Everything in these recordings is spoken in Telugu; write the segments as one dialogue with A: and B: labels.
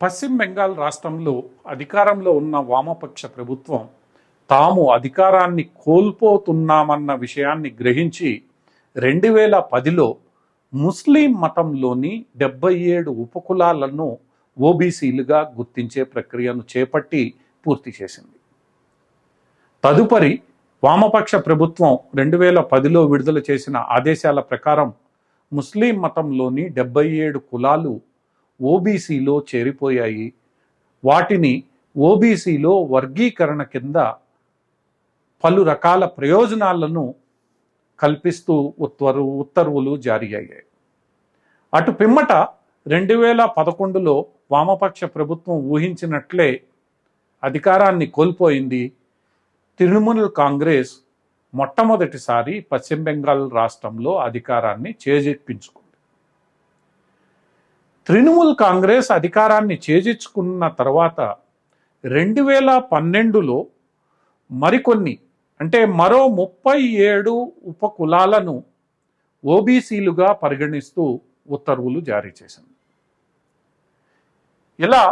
A: పశ్చిమ బెంగాల్ రాష్ట్రంలో అధికారంలో ఉన్న వామపక్ష ప్రభుత్వం తాము అధికారాన్ని కోల్పోతున్నామన్న విషయాన్ని గ్రహించి రెండు వేల పదిలో ముస్లిం మతంలోని డెబ్బై ఏడు ఉపకులాలను ఓబీసీలుగా గుర్తించే ప్రక్రియను చేపట్టి పూర్తి చేసింది. తదుపరి వామపక్ష ప్రభుత్వం రెండు వేల పదిలో విడుదల చేసిన ఆదేశాల ప్రకారం ముస్లిం మతంలోని డెబ్బై ఏడు కులాలు ఓబీసీలో చేరిపోయాయి. వాటిని ఓబీసీలో వర్గీకరణ కింద పలు రకాల ప్రయోజనాలను కల్పిస్తూ ఉత్తర్వు ఉత్తర్వులు జారీ అయ్యాయి. అటు పిమ్మట రెండు వేల పదకొండులో వామపక్ష ప్రభుత్వం ఊహించినట్లే అధికారాన్ని కోల్పోయింది తృణమూల్ కాంగ్రెస్ మొట్టమొదటిసారి పశ్చిమ బెంగాల్ రాష్ట్రంలో అధికారాన్ని చేజెప్పించుకుంది తృణమూల్ కాంగ్రెస్ అధికారాన్ని చేజించుకున్న తర్వాత రెండు వేల పన్నెండులో మరికొన్ని అంటే మరో ముప్పై ఏడు ఉపకులాలను ఓబీసీలుగా పరిగణిస్తూ ఉత్తర్వులు జారీ చేసింది. ఇలా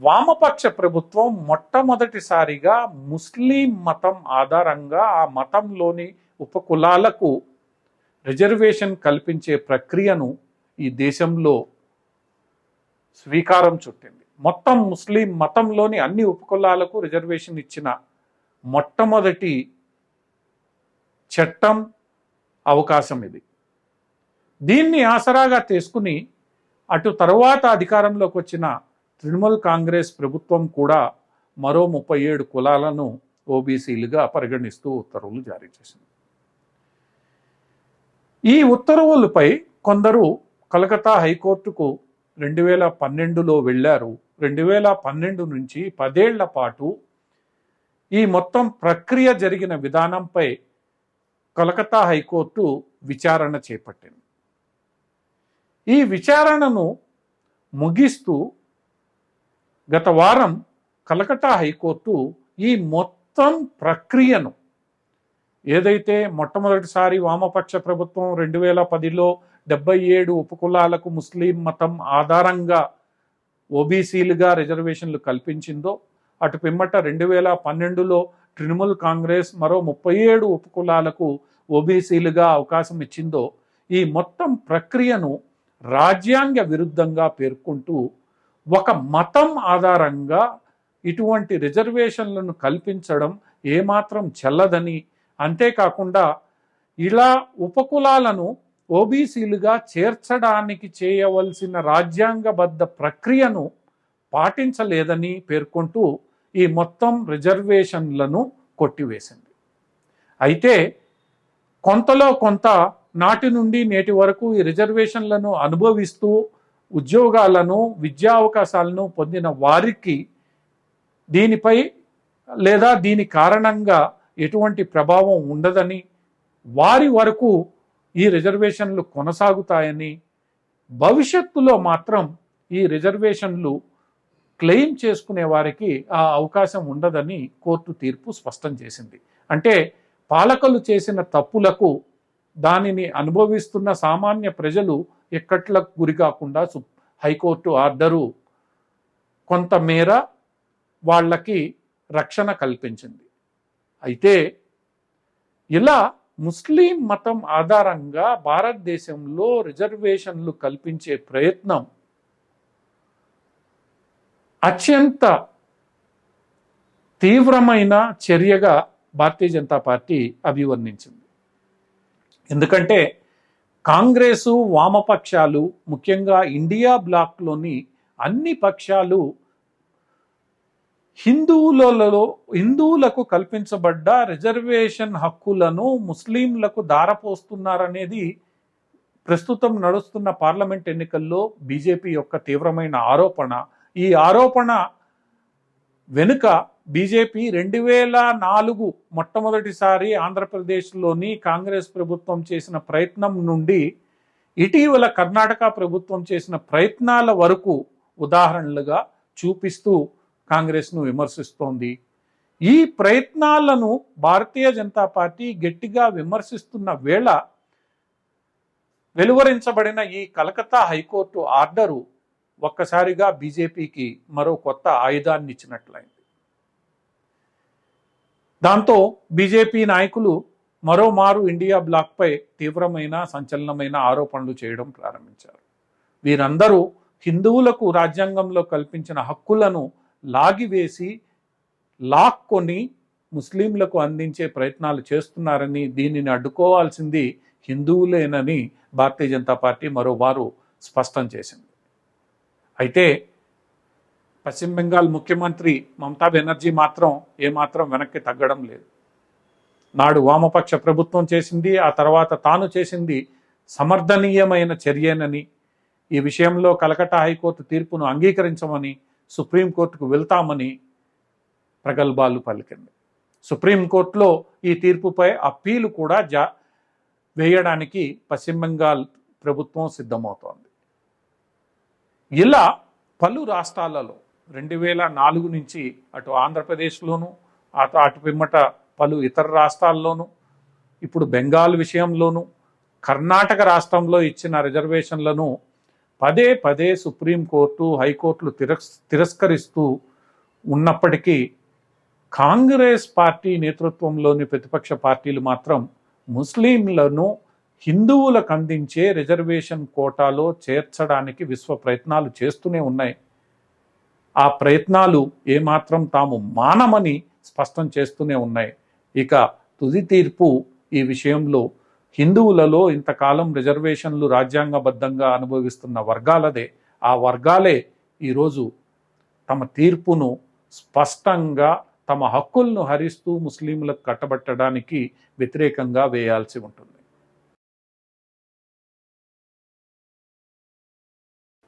A: వామపక్ష ప్రభుత్వం మొట్టమొదటిసారిగా ముస్లిం మతం ఆధారంగా ఆ మతంలోని ఉపకులాలకు రిజర్వేషన్ కల్పించే ప్రక్రియను ఈ దేశంలో స్వీకారం చుట్టింది. మొత్తం ముస్లిం మతంలోని అన్ని ఉపకులాలకు రిజర్వేషన్ ఇచ్చిన మొట్టమొదటి చట్టం అవకాశం ఇది. దీన్ని ఆసరాగా తీసుకుని అటు తరువాత అధికారంలోకి వచ్చిన తృణమూల్ కాంగ్రెస్ ప్రభుత్వం కూడా మరో ముప్పై ఏడు కులాలను ఓబీసీలుగా పరిగణిస్తూ ఉత్తర్వులు జారీ చేసింది. ఈ ఉత్తర్వులపై కొందరు కలకత్తా హైకోర్టుకు రెండు వేల పన్నెండులో వెళ్ళారు. రెండు వేల పన్నెండు నుంచి పదేళ్ళ పాటు ఈ మొత్తం ప్రక్రియ జరిగిన విధానంపై కలకత్తా హైకోర్టు విచారణ చేపట్టింది. ఈ విచారణను ముగిస్తూ గత వారం కలకత్తా హైకోర్టు ఈ మొత్తం ప్రక్రియను ఏదైతే మొట్టమొదటిసారి వామపక్ష ప్రభుత్వం రెండు వేల పదిలో డెబ్బై ఏడు ఉపకులాలకు ముస్లిం మతం ఆధారంగా ఓబీసీలుగా రిజర్వేషన్లు కల్పించిందో అటు పిమ్మట రెండు వేల పన్నెండులో తృణమూల్ కాంగ్రెస్ మరో ముప్పై ఏడు ఉపకులాలకు ఓబీసీలుగా అవకాశం ఇచ్చిందో ఈ మొత్తం ప్రక్రియను రాజ్యాంగ విరుద్ధంగా పేర్కొంటూ ఒక మతం ఆధారంగా ఇటువంటి రిజర్వేషన్లను కల్పించడం ఏమాత్రం చెల్లదని అంతేకాకుండా ఇలా ఉపకులాలను ఓబీసీలుగా చేర్చడానికి చేయవలసిన రాజ్యాంగబద్ధ ప్రక్రియను పాటించలేదని పేర్కొంటూ ఈ మొత్తం రిజర్వేషన్లను కొట్టివేసింది. అయితే కొంతలో కొంత నాటి నుండి నేటి వరకు ఈ రిజర్వేషన్లను అనుభవిస్తూ ఉద్యోగాలను విద్యా అవకాశాలను పొందిన వారికి దీనిపై లేదా దీని కారణంగా ఎటువంటి ప్రభావం ఉండదని వారి వరకు ఈ రిజర్వేషన్లు కొనసాగుతాయని భవిష్యత్తులో మాత్రం ఈ రిజర్వేషన్లు క్లెయిమ్ చేసుకునే వారికి ఆ అవకాశం ఉండదని కోర్టు తీర్పు స్పష్టం చేసింది. అంటే పాలకులు చేసిన తప్పులకు దానిని అనుభవిస్తున్న సామాన్య ప్రజలు ఎక్కట్లకు గురి కాకుండా సు- హైకోర్టు ఆర్డరు కొంతమేర వాళ్ళకి రక్షణ కల్పించింది. అయితే ఇలా ముస్లిం మతం ఆధారంగా భారతదేశంలో రిజర్వేషన్లు కల్పించే ప్రయత్నం అత్యంత తీవ్రమైన చర్యగా భారతీయ జనతా పార్టీ అభివర్ణించింది. ఎందుకంటే కాంగ్రెసు వామపక్షాలు ముఖ్యంగా ఇండియా బ్లాక్లోని అన్ని పక్షాలు హిందువులలో హిందువులకు కల్పించబడ్డ రిజర్వేషన్ హక్కులను ముస్లింలకు దారపోస్తున్నారనేది ప్రస్తుతం నడుస్తున్న పార్లమెంట్ ఎన్నికల్లో బీజేపీ యొక్క తీవ్రమైన ఆరోపణ. ఈ ఆరోపణ వెనుక బీజేపీ రెండు వేల నాలుగు మొట్టమొదటిసారి ఆంధ్రప్రదేశ్లోని కాంగ్రెస్ ప్రభుత్వం చేసిన ప్రయత్నం నుండి ఇటీవల కర్ణాటక ప్రభుత్వం చేసిన ప్రయత్నాల వరకు ఉదాహరణలుగా చూపిస్తూ కాంగ్రెస్ను విమర్శిస్తోంది. ఈ ప్రయత్నాలను భారతీయ జనతా పార్టీ గట్టిగా విమర్శిస్తున్న వేళ వెలువరించబడిన ఈ కలకత్తా హైకోర్టు ఆర్డరు ఒక్కసారిగా బీజేపీకి మరో కొత్త ఆయుధాన్ని ఇచ్చినట్లయింది. దాంతో బీజేపీ నాయకులు మరోమారు ఇండియా బ్లాక్పై తీవ్రమైన సంచలనమైన ఆరోపణలు చేయడం ప్రారంభించారు. వీరందరూ హిందువులకు రాజ్యాంగంలో కల్పించిన హక్కులను లాగివేసి లాక్కొని ముస్లింలకు అందించే ప్రయత్నాలు చేస్తున్నారని దీనిని అడ్డుకోవాల్సింది హిందువులేనని భారతీయ జనతా పార్టీ మరోమారు స్పష్టం చేసింది. అయితే పశ్చిమ బెంగాల్ ముఖ్యమంత్రి మమతా బెనర్జీ మాత్రం ఏమాత్రం వెనక్కి తగ్గడం లేదు. నాడు వామపక్ష ప్రభుత్వం చేసింది ఆ తర్వాత తాను చేసింది సమర్థనీయమైన చర్యనని ఈ విషయంలో కలకట్టా హైకోర్టు తీర్పును అంగీకరించమని సుప్రీంకోర్టుకు వెళ్తామని ప్రగల్భాలు పలికింది. సుప్రీంకోర్టులో ఈ తీర్పుపై అప్పీలు కూడా జా వేయడానికి పశ్చిమ బెంగాల్ ప్రభుత్వం సిద్ధమవుతోంది. ఇలా పలు రాష్ట్రాలలో రెండు వేల నాలుగు నుంచి అటు ఆంధ్రప్రదేశ్లోను అటు అటు పిమ్మట పలు ఇతర రాష్ట్రాల్లోనూ ఇప్పుడు బెంగాల్ విషయంలోనూ కర్ణాటక రాష్ట్రంలో ఇచ్చిన రిజర్వేషన్లను పదే పదే సుప్రీంకోర్టు హైకోర్టులు తిరస్ తిరస్కరిస్తూ ఉన్నప్పటికీ కాంగ్రెస్ పార్టీ నేతృత్వంలోని ప్రతిపక్ష పార్టీలు మాత్రం ముస్లింలను హిందువులకు అందించే రిజర్వేషన్ కోటాలో చేర్చడానికి విశ్వ ప్రయత్నాలు చేస్తూనే ఉన్నాయి. ఆ ప్రయత్నాలు ఏమాత్రం తాము మానమని స్పష్టం చేస్తూనే ఉన్నాయి. ఇక తుది తీర్పు ఈ విషయంలో హిందువులలో ఇంతకాలం రిజర్వేషన్లు రాజ్యాంగబద్ధంగా అనుభవిస్తున్న వర్గాలదే. ఆ వర్గాలే ఈరోజు తమ తీర్పును స్పష్టంగా తమ హక్కులను హరిస్తూ ముస్లింలకు కట్టబట్టడానికి వ్యతిరేకంగా వేయాల్సి ఉంటుంది.